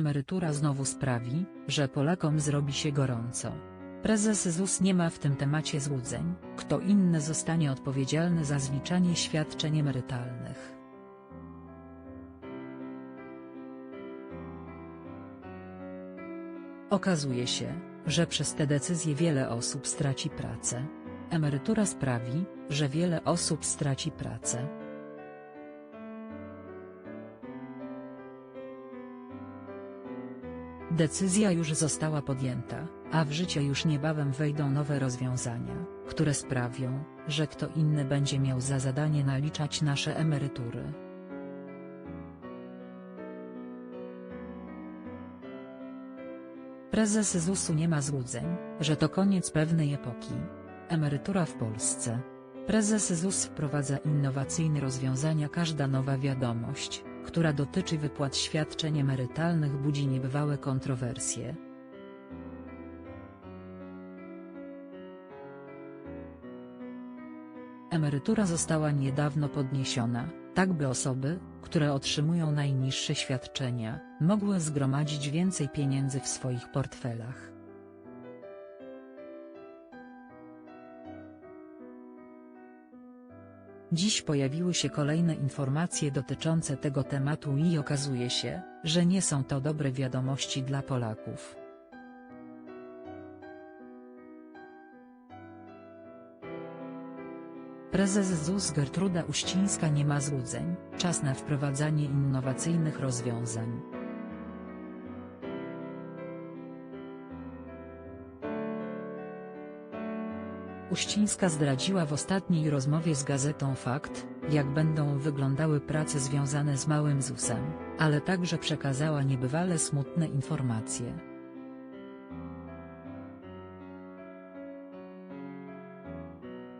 Emerytura znowu sprawi, że Polakom zrobi się gorąco. Prezes ZUS nie ma w tym temacie złudzeń, kto inny zostanie odpowiedzialny za zliczanie świadczeń emerytalnych. Okazuje się, że przez te decyzje wiele osób straci pracę. Emerytura sprawi, że wiele osób straci pracę. Decyzja już została podjęta, a w życie już niebawem wejdą nowe rozwiązania, które sprawią, że kto inny będzie miał za zadanie naliczać nasze emerytury. Prezes ZUS-u nie ma złudzeń, że to koniec pewnej epoki. Emerytura w Polsce. Prezes ZUS wprowadza innowacyjne rozwiązania Każda nowa wiadomość, która dotyczy wypłat świadczeń emerytalnych budzi niebywałe kontrowersje. Emerytura została niedawno podniesiona, tak by osoby, które otrzymują najniższe świadczenia, mogły zgromadzić więcej pieniędzy w swoich portfelach. Dziś pojawiły się kolejne informacje dotyczące tego tematu i okazuje się, że nie są to dobre wiadomości dla Polaków. Prezes ZUS Gertruda Uścińska nie ma złudzeń, czas na wprowadzanie innowacyjnych rozwiązań. Uścińska zdradziła w ostatniej rozmowie z gazetą fakt, jak będą wyglądały prace związane z małym ZUS-em, ale także przekazała niebywale smutne informacje.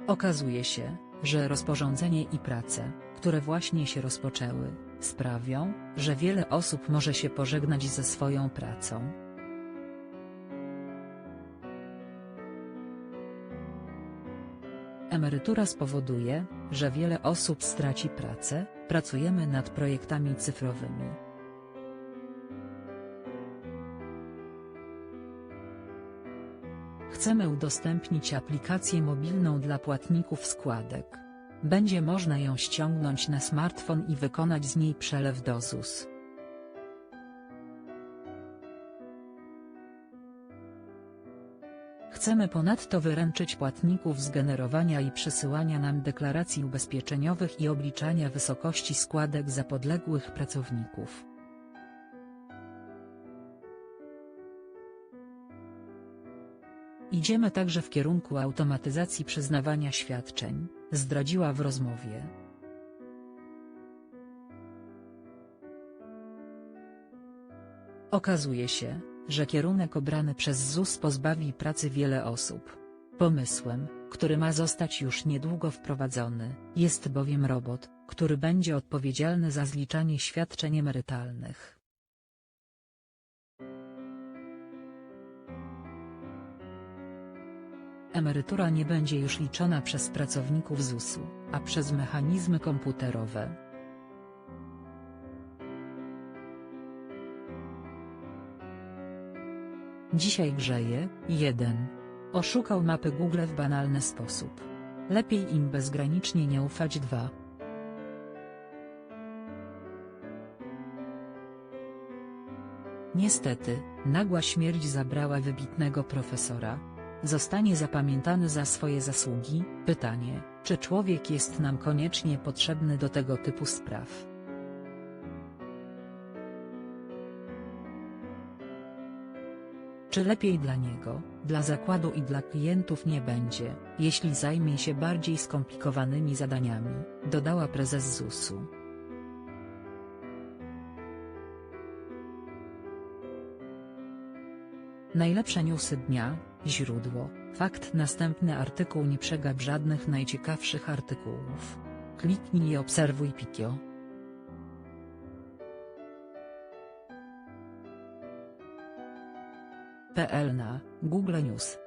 Okazuje się, że rozporządzenie i prace, które właśnie się rozpoczęły, sprawią, że wiele osób może się pożegnać ze swoją pracą. Emerytura spowoduje, że wiele osób straci pracę, pracujemy nad projektami cyfrowymi. Chcemy udostępnić aplikację mobilną dla płatników składek. Będzie można ją ściągnąć na smartfon i wykonać z niej przelew do ZUS. Chcemy ponadto wyręczyć płatników z generowania i przesyłania nam deklaracji ubezpieczeniowych i obliczania wysokości składek za podległych pracowników. Idziemy także w kierunku automatyzacji przyznawania świadczeń, zdradziła w rozmowie. Okazuje się, że kierunek obrany przez ZUS pozbawi pracy wiele osób. Pomysłem, który ma zostać już niedługo wprowadzony, jest bowiem robot, który będzie odpowiedzialny za zliczanie świadczeń emerytalnych. Emerytura nie będzie już liczona przez pracowników ZUS-u, a przez mechanizmy komputerowe. Dzisiaj grzeje, 1. Oszukał mapy Google w banalny sposób. Lepiej im bezgranicznie nie ufać 2. Niestety, nagła śmierć zabrała wybitnego profesora. Zostanie zapamiętany za swoje zasługi? Pytanie, czy człowiek jest nam koniecznie potrzebny do tego typu spraw? Czy lepiej dla niego, dla zakładu i dla klientów nie będzie, jeśli zajmie się bardziej skomplikowanymi zadaniami, dodała prezes ZUS-u. Najlepsze newsy dnia, źródło, fakt następny artykuł nie przegap żadnych najciekawszych artykułów. Kliknij i obserwuj Pikio. PL na Google News